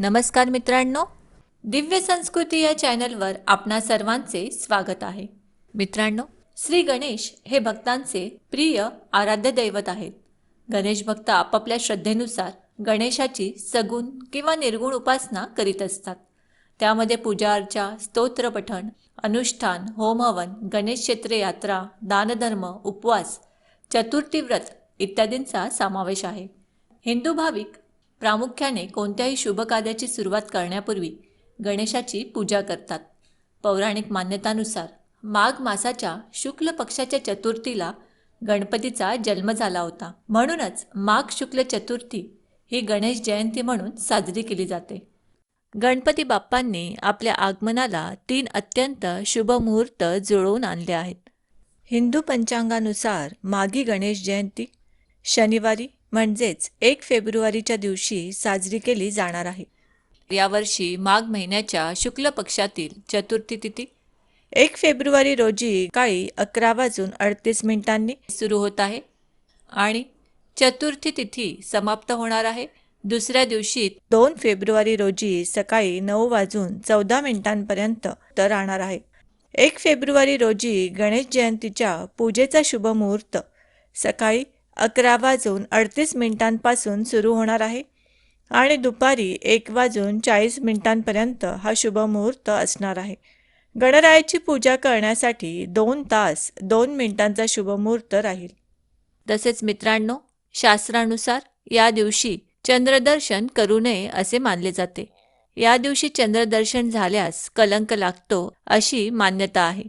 नमस्कार मित्रांनो. दिव्य संस्कृती या चॅनलवर आपणा सर्वांचे स्वागत आहे. मित्रांनो श्री गणेश हे भक्तांचे प्रिय आराध्य दैवत आहेत. गणेश भक्त आपापल्या श्रद्धेनुसार गणेशाची सगुण किंवा निर्गुण उपासना करीत असतात. त्यामध्ये पूजा अर्चा स्तोत्रपठण अनुष्ठान होमहवन गणेश क्षेत्र यात्रा दानधर्म उपवास चतुर्थी व्रत इत्यादींचा समावेश आहे. हिंदू भाविक प्रामुख्याने कोणत्याही शुभ कार्याची सुरुवात करण्यापूर्वी गणेशाची पूजा करतात. पौराणिक मान्यतानुसार माघ मासाच्या शुक्ल पक्षाच्या चतुर्थीला गणपतीचा जन्म झाला होता. म्हणूनच माघ शुक्ल चतुर्थी ही गणेश जयंती म्हणून साजरी केली जाते. गणपती बाप्पांनी आपल्या आगमनाला तीन अत्यंत शुभ मुहूर्त जुळवून आणले आहेत. हिंदू पंचांगानुसार माघी गणेश जयंती शनिवारी म्हणजेच एक फेब्रुवारीच्या दिवशी साजरी केली जाणार आहे. यावर्षी माघ महिन्याच्या शुक्ल पक्षातील चतुर्थी तिथी. एक फेब्रुवारी रोजी काळी अकरा वाजून अडतीस मिनिटांनी सुरू होत आहे आणि चतुर्थी तिथी समाप्त होणार आहे. दुसऱ्या दिवशी दोन फेब्रुवारी रोजी सकाळी नऊ वाजून चौदा मिनिटांपर्यंत तर राहणार आहे. एक फेब्रुवारी रोजी गणेश जयंतीच्या पूजेचा शुभ मुहूर्त. सकाळी अकरा वाजून अडतीस मिनिटांपासून सुरू होणार आहे आणि दुपारी एक वाजून चाळीस मिनिटांपर्यंत हा शुभमुहूर्त असणार आहे. गणरायाची पूजा करण्यासाठी दोन तास दोन मिनिटांचा शुभमुहूर्त राहील. तसेच मित्रांनो शास्त्रानुसार या दिवशी चंद्रदर्शन करू नये असे मानले जाते. या दिवशी चंद्रदर्शन झाल्यास कलंक लागतो अशी मान्यता आहे.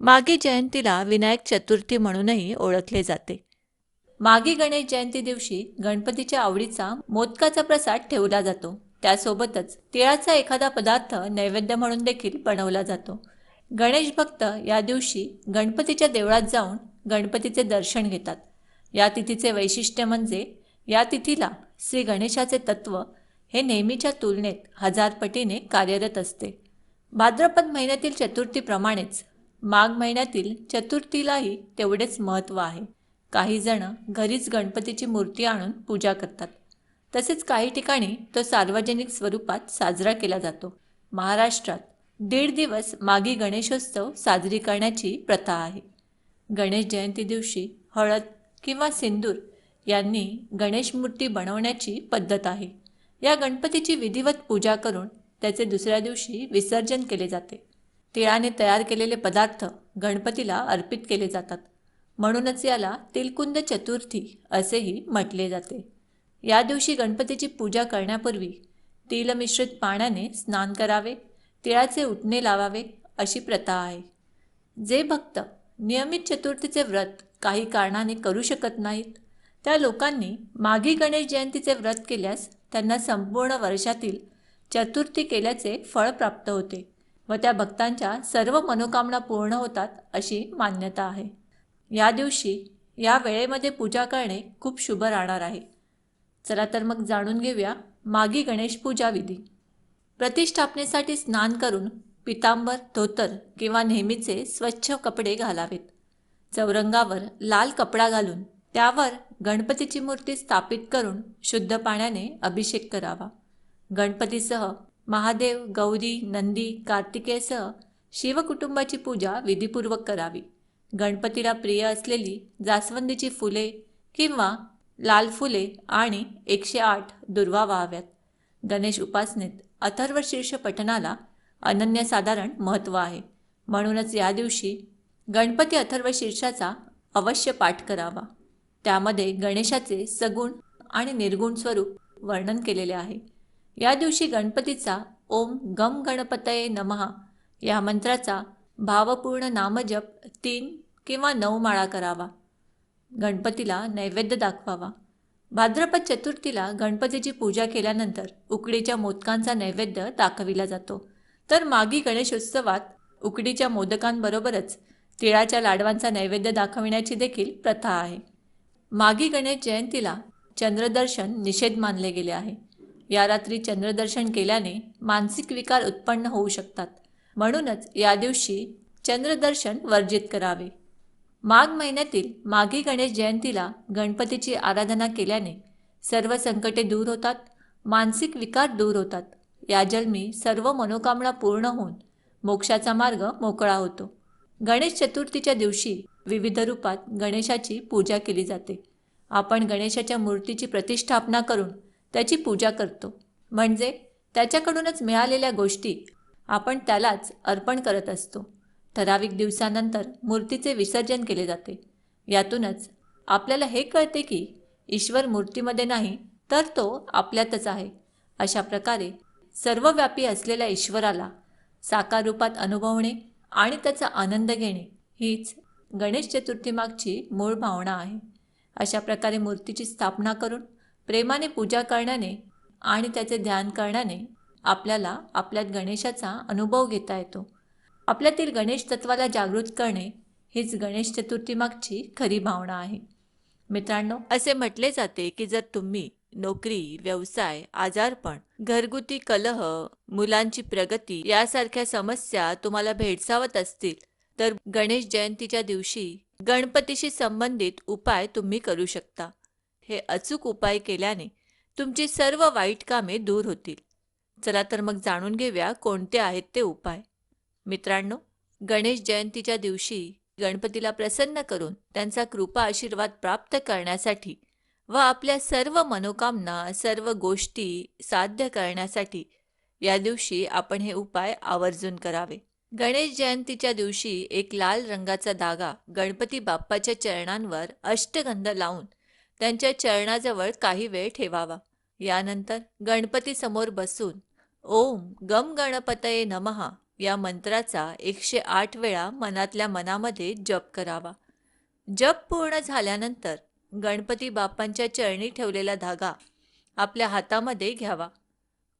मागी जयंतीला विनायक चतुर्थी म्हणूनही ओळखले जाते. मागी गणेश जयंती दिवशी गणपतीच्या आवडीचा मोदकाचा प्रसाद ठेवला जातो. त्यासोबतच तिळाचा एखादा पदार्थ नैवेद्य म्हणून देखील बनवला जातो. गणेश भक्त या दिवशी गणपतीच्या देवळात जाऊन गणपतीचे दर्शन घेतात. या तिथीचे वैशिष्ट्य म्हणजे या तिथीला श्री गणेशाचे तत्व हे नेहमीच्या तुलनेत हजार पटीने कार्यरत असते. भाद्रपद महिन्यातील चतुर्थीप्रमाणेच माघ महिन्यातील चतुर्थीलाही तेवढेच महत्त्व आहे. काही जण घरीच गणपतीची मूर्ती आणून पूजा करतात. तसेच काही ठिकाणी तो सार्वजनिक स्वरूपात साजरा केला जातो. महाराष्ट्रात दीड दिवस मागी गणेशोत्सव साजरी करण्याची प्रथा आहे. गणेश जयंती दिवशी हळद किंवा सिंदूर यांनी गणेश मूर्ती बनवण्याची पद्धत आहे. या गणपतीची विधिवत पूजा करून त्याचे दुसऱ्या दिवशी विसर्जन केले जाते. तिळाने तयार केलेले पदार्थ गणपतीला अर्पित केले जातात. म्हणूनच याला तिलकुंद चतुर्थी असेही म्हटले जाते. या दिवशी गणपतीची पूजा करण्यापूर्वी तिलमिश्रित पाण्याने स्नान करावे तिळाचे उठणे लावावे अशी प्रथा आहे. जे भक्त नियमित चतुर्थीचे व्रत काही कारणाने करू शकत नाहीत त्या लोकांनी माघी गणेश जयंतीचे व्रत केल्यास त्यांना संपूर्ण वर्षातील चतुर्थी केल्याचे फळ प्राप्त होते व त्या भक्तांच्या सर्व मनोकामना पूर्ण होतात अशी मान्यता आहे. या दिवशी या वेळेमध्ये पूजा करणे खूप शुभ राहणार आहे. चला तर मग जाणून घेऊया मागी गणेश पूजा विधी. प्रतिष्ठापनेसाठी स्नान करून पितांबर धोतर किंवा नेहमीचे स्वच्छ कपडे घालावेत. चौरंगावर लाल कपडा घालून त्यावर गणपतीची मूर्ती स्थापित करून शुद्ध पाण्याने अभिषेक करावा. गणपतीसह महादेव गौरी नंदी कार्तिकेयसह शिवकुटुंबाची पूजा विधीपूर्वक करावी. गणपतीला प्रिय असलेली जास्वंदीची फुले किंवा लाल फुले आणि एकशे आठ दुर्वा व्हाव्यात. गणेश उपासनेत अथर्व शीर्ष पठणाला अनन्यसाधारण महत्त्व आहे. म्हणूनच या दिवशी गणपती अथर्व शीर्षाचा अवश्य पाठ करावा. त्यामध्ये गणेशाचे सगुण आणि निर्गुण स्वरूप वर्णन केलेले आहे. या दिवशी गणपतीचा ओम गम गणपतये नमहा या मंत्राचा भावपूर्ण नामजप तीन किंवा नऊ माळा करावा. गणपतीला नैवेद्य दाखवावा. भाद्रपद चतुर्थीला गणपतीची पूजा केल्यानंतर उकडीच्या मोदकांचा नैवेद्य दाखविला जातो. तर मागी गणेशोत्सवात उकडीच्या मोदकांबरोबरच तिळाच्या लाडवांचा नैवेद्य दाखविण्याची देखील प्रथा आहे. मागी गणेश जयंतीला चंद्रदर्शन निषेध मानले गेले आहे. या रात्री चंद्रदर्शन केल्याने मानसिक विकार उत्पन्न होऊ शकतात. म्हणूनच या दिवशी चंद्रदर्शन वर्जित करावे. माघ महिन्यातील माघी गणेश जयंतीला गणपतीची आराधना केल्याने सर्व संकटे दूर होतात मानसिक विकार दूर होतात. या जन्मी सर्व मनोकामना पूर्ण होऊन मोक्षाचा मार्ग मोकळा होतो. गणेश चतुर्थीच्या दिवशी विविध रूपात गणेशाची पूजा केली जाते. आपण गणेशाच्या मूर्तीची प्रतिष्ठापना करून त्याची पूजा करतो. म्हणजे त्याच्याकडूनच मिळालेल्या गोष्टी आपण त्यालाच अर्पण करत असतो. ठराविक दिवसानंतर मूर्तीचे विसर्जन केले जाते. यातूनच आपल्याला हे कळते की ईश्वर मूर्तीमध्ये नाही तर तो आपल्यातच आहे. अशा प्रकारे सर्वव्यापी असलेल्या ईश्वराला साकार रूपात अनुभवणे आणि त्याचा आनंद घेणे हीच गणेश चतुर्थीमागची मूळ भावना आहे. अशा प्रकारे मूर्तीची स्थापना करून प्रेमाने पूजा करण्याने आणि त्याचे ध्यान करण्याने आपल्याला आपल्यात गणेशाचा अनुभव घेता येतो. आपल्यातील गणेश तत्वाला जागृत करणे हीच गणेश चतुर्थीमागची खरी भावना आहे. मित्रांनो असे म्हटले जाते की जर तुम्ही नोकरी व्यवसाय आजारपण घरगुती कलह मुलांची प्रगती यासारख्या समस्या तुम्हाला भेडसावत असतील तर गणेश जयंतीच्या दिवशी गणपतीशी संबंधित उपाय तुम्ही करू शकता. हे अचूक उपाय केल्याने तुमची सर्व वाईट कामे दूर होतील. चला तर मग जाणून घेऊया कोणते आहेत ते उपाय. मित्रांनो गणेश जयंतीच्या दिवशी गणपतीला प्रसन्न करून त्यांचा कृपा आशीर्वाद प्राप्त करण्यासाठी व आपल्या सर्व मनोकामना सर्व गोष्टी साध्य करण्यासाठी या दिवशी आपण हे उपाय आवर्जून करावे. गणेश जयंतीच्या दिवशी एक लाल रंगाचा धागा गणपती बाप्पाच्या चरणांवर अष्टगंध लावून त्यांच्या चरणाजवळ काही वेळ ठेवावा. यानंतर गणपती समोर बसून ओम गम गणपतये नमहा या मंत्राचा एकशे आठ वेळा मनातल्या मनामध्ये जप करावा. जप पूर्ण झाल्यानंतर गणपती बाप्पांच्या चरणी ठेवलेला धागा आपल्या हातामध्ये घ्यावा.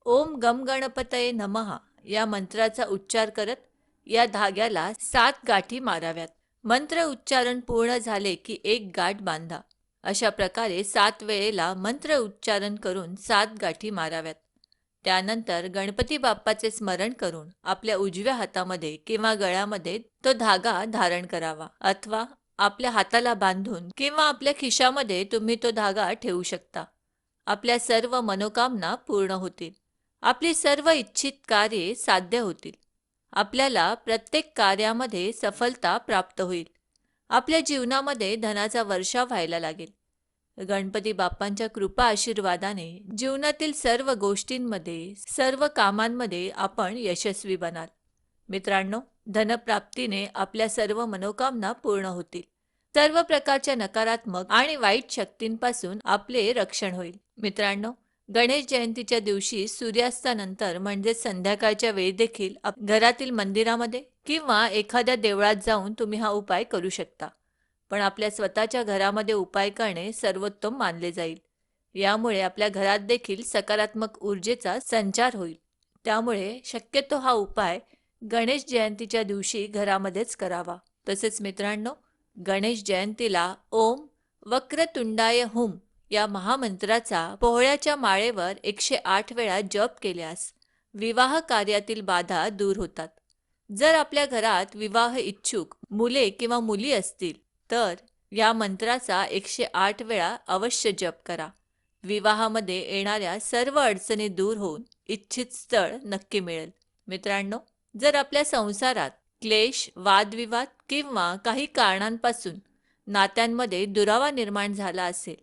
ओम गम गणपतये नमहा या मंत्राचा उच्चार करत या धाग्याला सात गाठी माराव्यात. मंत्र उच्चारण पूर्ण झाले की एक गाठ बांधा. अशा प्रकारे सात वेळेला मंत्र उच्चारण करून सात गाठी माराव्यात. त्यानंतर गणपती बाप्पाचे स्मरण करून आपल्या उजव्या हातामध्ये किंवा गळ्यामध्ये तो धागा धारण करावा अथवा आपल्या हाताला बांधून किंवा आपल्या खिशामध्ये तुम्ही तो धागा ठेवू शकता. आपल्या सर्व मनोकामना पूर्ण होतील. आपली सर्व इच्छित कार्ये साध्य होतील. आपल्याला प्रत्येक कार्यामध्ये सफलता प्राप्त होईल. आपल्या जीवनामध्ये धनाचा वर्षा व्हायला लागेल. गणपती बाप्पांच्या कृपा आशीर्वादाने जीवनातील सर्व गोष्टींमध्ये सर्व कामांमध्ये आपण यशस्वी बनाल. मित्रांनो धनप्राप्तीने आपल्या सर्व मनोकामना पूर्ण होतील. सर्व प्रकारच्या नकारात्मक आणि वाईट शक्तींपासून आपले रक्षण होईल. मित्रांनो गणेश जयंतीच्या दिवशी सूर्यास्तानंतर म्हणजे संध्याकाळच्या वेळी देखील घरातील मंदिरामध्ये किंवा एखाद्या देवळात जाऊन तुम्ही हा उपाय करू शकता. पण आपल्या स्वतःच्या घरामध्ये उपाय करणे सर्वोत्तम मानले जाईल. यामुळे आपल्या घरात देखील सकारात्मक ऊर्जेचा संचार होईल. त्यामुळे शक्यतो हा उपाय गणेश जयंतीच्या दिवशी घरामध्येच करावा. तसेच मित्रांनो गणेश जयंतीला ओम वक्रतुंडाय हुम या महामंत्राचा पोहळ्याच्या माळेवर एकशे आठ वेळा जप केल्यास विवाह कार्यातील बाधा दूर होतात. जर आपल्या घरात विवाह इच्छुक मुले किंवा मुली असतील तर या मंत्राचा एकशे आठ वेळा अवश्य जप करा. विवाहामध्ये येणाऱ्या सर्व अडचणी दूर होऊन इच्छित स्थळ नक्की मिळेल. मित्रांनो जर आपल्या संसारात क्लेश वादविवाद किंवा काही कारणांपासून नात्यांमध्ये दुरावा निर्माण झाला असेल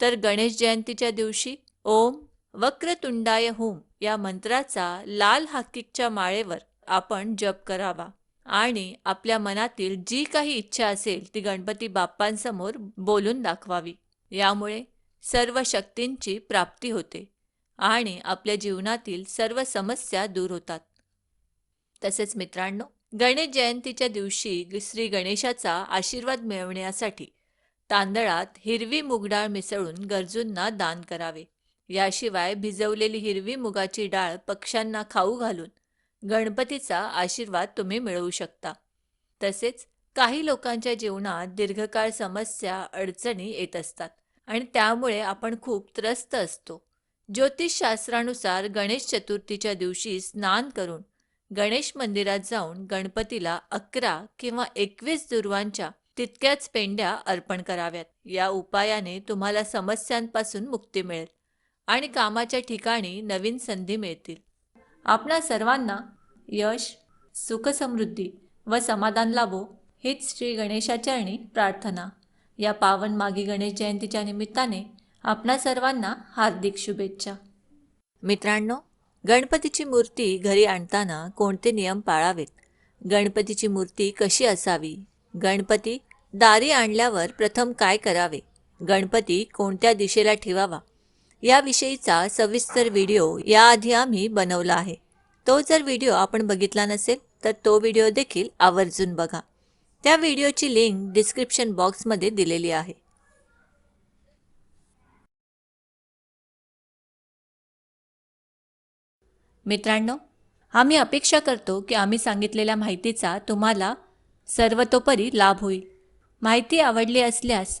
तर गणेश जयंतीच्या दिवशी ओम वक्रतुंडाय होम या मंत्राचा लाल हाकिकच्या माळेवर आपण जप करावा. आणि आपल्या मनातील जी काही इच्छा असेल ती गणपती बाप्पांसमोर बोलून दाखवावी. यामुळे सर्व शक्तींची प्राप्ती होते आणि आपल्या जीवनातील सर्व समस्या दूर होतात. तसेच मित्रांनो गणेश जयंतीच्या दिवशी श्री गणेशाचा आशीर्वाद मिळवण्यासाठी तांदळात हिरवी मुगडाळ मिसळून गरजूंना दान करावे. याशिवाय भिजवलेली हिरवी मुगाची डाळ पक्ष्यांना खाऊ घालून गणपतीचा आशीर्वाद तुम्ही मिळवू शकता. तसेच काही लोकांच्या जीवनात दीर्घकाळ समस्या अडचणी येत असतात आणि त्यामुळे आपण खूप त्रस्त असतो. ज्योतिषशास्त्रानुसार गणेश चतुर्थीच्या दिवशी स्नान करून गणेश मंदिरात जाऊन गणपतीला अकरा किंवा एकवीस दुर्वांच्या तितक्याच पेंड्या अर्पण कराव्यात. या उपायाने तुम्हाला समस्यांपासून मुक्ती मिळेल आणि कामाच्या ठिकाणी नवीन संधी मिळतील. आपणा सर्वांना यश सुखसमृद्धी व समाधान लाभो हीच श्री गणेशाचरणी प्रार्थना. या पावन मागी गणेश जयंतीच्या निमित्ताने आपणा सर्वांना हार्दिक शुभेच्छा. मित्रांनो गणपतीची मूर्ती घरी आणताना कोणते नियम पाळावेत? गणपतीची मूर्ती कशी असावी? गणपती दारी आणल्यावर प्रथम काय करावे? गणपती कोणत्या दिशेला ठेवावा? याविषयीचा सविस्तर व्हिडिओ याआधी आम्ही बनवला आहे. तो जर व्हिडिओ आपण बघितला नसेल तर तो व्हिडिओ देखील आवर्जून बघा. त्या व्हिडिओची लिंक डिस्क्रिप्शन बॉक्समध्ये दिलेली आहे. मित्रांनो आम्ही अपेक्षा करतो की आम्ही सांगितलेल्या माहितीचा तुम्हाला सर्वतोपरी लाभ होईल. माहिती आवडली असल्यास